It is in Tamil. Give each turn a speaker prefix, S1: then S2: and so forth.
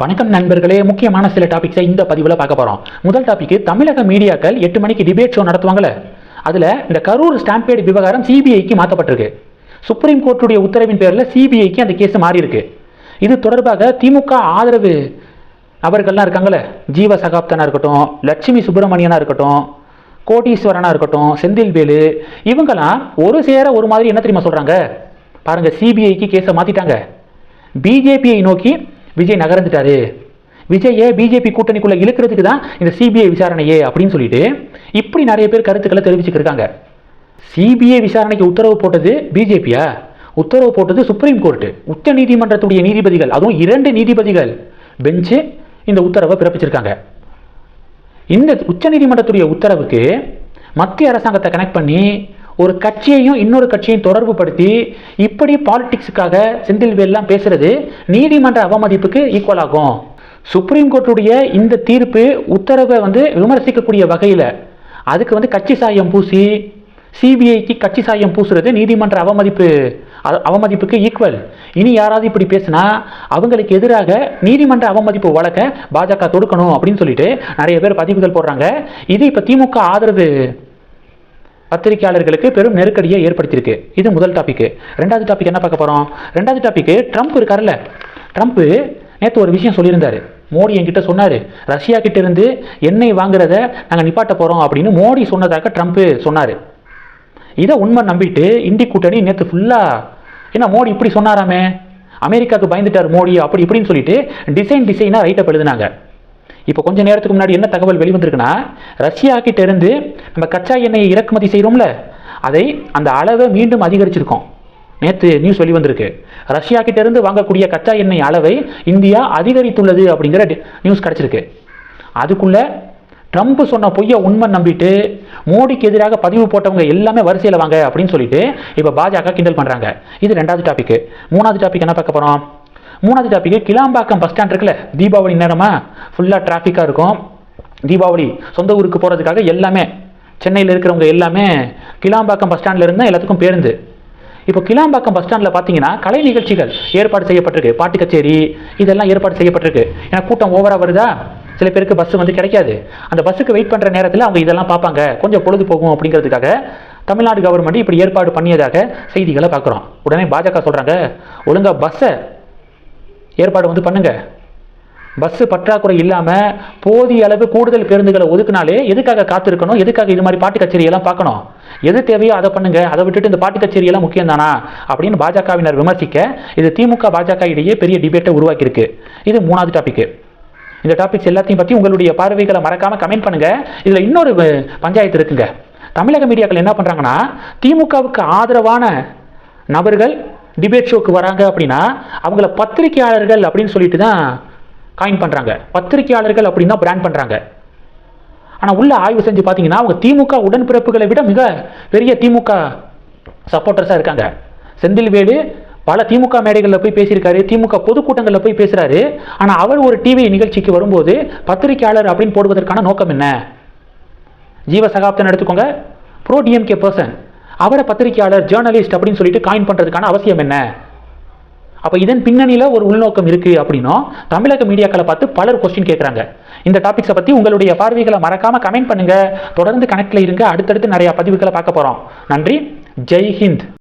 S1: வணக்கம் நண்பர்களே. முக்கியமான சில டாபிக்ஸை இந்த பதிவில் பார்க்க போகிறோம் முதல் டாபிக் தமிழக மீடியாக்கள் எட்டு மணிக்கு டிபேட் ஷோ நடத்துவாங்கல்ல? அதில் இந்த கரூர் ஸ்டாம்பேடு விவகாரம் சிபிஐக்கு மாற்றப்பட்டிருக்கு சுப்ரீம் கோர்ட்டுடைய உத்தரவின் பேரில் சிபிஐக்கு அந்த கேஸ் மாறி இருக்கு. இது தொடர்பாக திமுக ஆதரவு நபர்கள்லாம் இருக்காங்கல்ல? ஜீவ சகாப்தனா இருக்கட்டும் லட்சுமி சுப்பிரமணியனாக இருக்கட்டும் கோட்டீஸ்வரனாக இருக்கட்டும் செந்தில்வேலு இவங்கெல்லாம் ஒரு சேர ஒரு மாதிரி என்ன தெரியுமா சொல்கிறாங்க பாருங்கள் சிபிஐக்கு கேஸை மாற்றிட்டாங்க பிஜேபியை நோக்கி விஜய் நகர்ந்துட்டாரு. விஜயை பிஜேபி கூட்டணிக்குள்ளே இழுக்கிறதுக்கு தான் இந்த சிபிஐ விசாரணையே அப்படின்னு சொல்லிட்டு இப்படி நிறைய பேர் கருத்துக்களை தெரிவிச்சுக்கிருக்காங்க சிபிஐ விசாரணைக்கு உத்தரவு போட்டது பிஜேபியா உத்தரவு போட்டது சுப்ரீம் கோர்ட்டு உச்ச நீதிமன்றத்துடைய நீதிபதிகள் அதுவும் இரண்டு நீதிபதிகள் பெஞ்சு இந்த உத்தரவை பிறப்பிச்சிருக்காங்க. இந்த நீதிமன்றத்துடைய உத்தரவுக்கு மத்திய அரசாங்கத்தை கனெக்ட் பண்ணி ஒரு கட்சியையும் இன்னொரு கட்சியையும் தொடர்பு படுத்தி இப்படி பாலிடிக்ஸுக்காக செந்தில்வேல்லாம் பேசுறது நீதிமன்ற அவமதிப்புக்கு ஈக்குவல் ஆகும். சுப்ரீம் கோர்ட்டுடைய இந்த தீர்ப்பு உத்தரவை வந்து விமர்சிக்கக்கூடிய வகையில் அதுக்கு வந்து கட்சி சாயம் பூசி சிபிஐக்கு கட்சி சாயம் பூசுறது நீதிமன்ற அவமதிப்பு. அவமதிப்புக்கு ஈக்குவல் இனி யாராவது இப்படி பேசினா அவங்களுக்கு எதிராக நீதிமன்ற அவமதிப்பு வழக்க பாஜக தொடுக்கணும் அப்படின்னு சொல்லிட்டு நிறைய பேர் பதிவுகள் போடுறாங்க. இது இப்போ திமுக ஆதரவு. பத்திரிகையாளர்களுக்கு பெரும் நெருக்கடியை ஏற்படுத்தியிருக்கு. இது முதல் டாபிக் ரெண்டாவது டாபிக் என்ன பார்க்க போகிறோம் ரெண்டாவது டாபிக் ட்ரம்ப் இருக்கார்ல ட்ரம்ப் நேற்று ஒரு விஷயம் சொல்லியிருந்தார். மோடி என்கிட்ட சொன்னார் ரஷ்யா கிட்ட இருந்து எண்ணெய் வாங்குறத நாங்கள் நிப்பாட்ட போகிறோம் அப்படின்னு மோடி சொன்னதாக ட்ரம்ப் சொன்னார். இதை உண்மை நம்பிட்டு இந்தி கூட்டணி நேற்று ஃபுல்லாக என்ன மோடி இப்படி சொன்னாராமே? அமெரிக்காவுக்கு பயந்துட்டார் மோடி அப்படி இப்படின்னு சொல்லிட்டு டிசைன் டிசைனாக ரைட்டப் எழுதுனாங்க. இப்போ கொஞ்ச நேரத்துக்கு முன்னாடி என்ன தகவல் வெளிவந்திருக்குன்னா ரஷ்யா கிட்ட இருந்து நம்ம கச்சா எண்ணெயை இறக்குமதி செய்கிறோம்ல அதை அந்த அளவை மீண்டும் அதிகரிச்சிருக்கோம். நேற்று நியூஸ் வெளிவந்திருக்கு ரஷ்யா கிட்டேருந்து வாங்கக்கூடிய கச்சா எண்ணெய் அளவை இந்தியா அதிகரித்துள்ளது அப்படிங்கிற நியூஸ் கிடச்சிருக்கு. அதுக்குள்ளே ட்ரம்ப் சொன்ன பொய்யை உண்மை நம்பிட்டு மோடிக்கு எதிராக பதிவு போட்டவங்க எல்லாமே வரிசையில் வாங்க அப்படின்னு சொல்லிட்டு இப்போ பாஜக கிண்டல் பண்ணுறாங்க இது ரெண்டாவது டாபிக் மூணாவது டாபிக் என்ன பார்க்க போகிறோம் மூணாவது டாபிக் கிளாம்பாக்கம் பஸ் ஸ்டாண்ட் இருக்குல்ல தீபாவளி நேரமாக ஃபுல்லாக டிராஃபிக்காக இருக்கும். தீபாவளி சொந்த ஊருக்கு போகிறதுக்காக எல்லாமே சென்னையில் இருக்கிறவங்க எல்லாமே கிளாம்பாக்கம் பஸ் ஸ்டாண்டில் இருந்தால் எல்லாத்துக்கும் பேருந்து. இப்போ கிளாம்பாக்கம் பஸ் ஸ்டாண்டில் பார்த்தீங்கன்னா கலை நிகழ்ச்சிகள் ஏற்பாடு செய்யப்பட்டிருக்கு. பாட்டு கச்சேரி இதெல்லாம் ஏற்பாடு செய்யப்பட்டிருக்கு. ஏன்னா கூட்டம் ஓவராக வருதா? சில பேருக்கு பஸ் வந்து கிடைக்காது. அந்த பஸ்ஸுக்கு வெயிட் பண்ணுற நேரத்தில் அவங்க இதெல்லாம் பார்ப்பாங்க கொஞ்சம் பொழுது போகும் அப்படிங்கிறதுக்காக தமிழ்நாடு கவர்மெண்ட் இப்படி ஏற்பாடு பண்ணியதாக செய்திகளை பார்க்குறோம் உடனே பாஜக சொல்கிறாங்க ஒழுங்கா பஸ்ஸை ஏற்பாடு வந்து பண்ணுங்கள் பஸ்ஸு பற்றாக்குறை இல்லாமல் போதிய அளவு கூடுதல் பேருந்துகளை ஒதுக்குனாலே எதுக்காக காத்திருக்கணும்? எதுக்காக இது மாதிரி பாட்டு கச்சேரியெல்லாம் பார்க்கணும்? எது தேவையோ அதை பண்ணுங்க. அதை விட்டுட்டு இந்த பாட்டு கச்சேரியெல்லாம் முக்கியம் தானா அப்படின்னு பாஜகவினர் விமர்சிக்க இது திமுக பாஜக இடையே பெரிய டிபேட்டை உருவாக்கியிருக்கு. இது மூணாவது டாபிக் இந்த டாபிக்ஸ் எல்லாத்தையும் பற்றி உங்களுடைய பார்வைகளை மறக்காமல் கமெண்ட் பண்ணுங்க. இதில் இன்னொரு பஞ்சாயத்து இருக்குங்க. தமிழக மீடியாக்கள் என்ன பண்ணுறாங்கன்னா திமுகவுக்கு ஆதரவான நபர்கள் டிபேட் ஷோக்கு வராங்க அப்படின்னா அவங்கள பத்திரிகையாளர்கள் அப்படின்னு சொல்லிட்டு தான் காயின் பண்ணுறாங்க பத்திரிகையாளர்கள் தான் பிராண்ட் பண்ணுறாங்க ஆனால் உள்ள ஆய்வு செஞ்சு பார்த்தீங்கன்னா அவங்க திமுக உடன்பிறப்புகளை விட மிக பெரிய திமுக சப்போர்ட்டர்ஸாக இருக்காங்க. செந்தில்வேலு பல திமுக மேடைகளில் போய் பேசியிருக்காரு திமுக பொதுக்கூட்டங்களில் போய் பேசுகிறாரு ஆனால் அவர் ஒரு டிவி நிகழ்ச்சிக்கு வரும்போது பத்திரிகையாளர் அப்படின்னு போடுவதற்கான நோக்கம் என்ன? ஜீவ சகாப்தன் எடுத்துக்கோங்க ப்ரோ டிஎம்கே பர்சன் அவரை பத்திரிகையாளர் ஜேர்னலிஸ்ட் அப்படின்னு சொல்லிட்டு காயின் பண்ணுறதுக்கான அவசியம் என்ன? அப்போ இதன் பின்னணியில் ஒரு உள்நோக்கம் இருக்குது அப்படின்னா தமிழக மீடியாக்களை பார்த்து பலர் கொஸ்டின் கேட்குறாங்க. இந்த டாபிக்ஸை பற்றி உங்களுடைய பார்வைகளை மறக்காமல் கமெண்ட் பண்ணுங்கள் தொடர்ந்து கனெக்டில் இருங்க. அடுத்தடுத்து நிறையா பதிவுகளை பார்க்க போகிறோம் நன்றி. ஜெய் ஹிந்த்.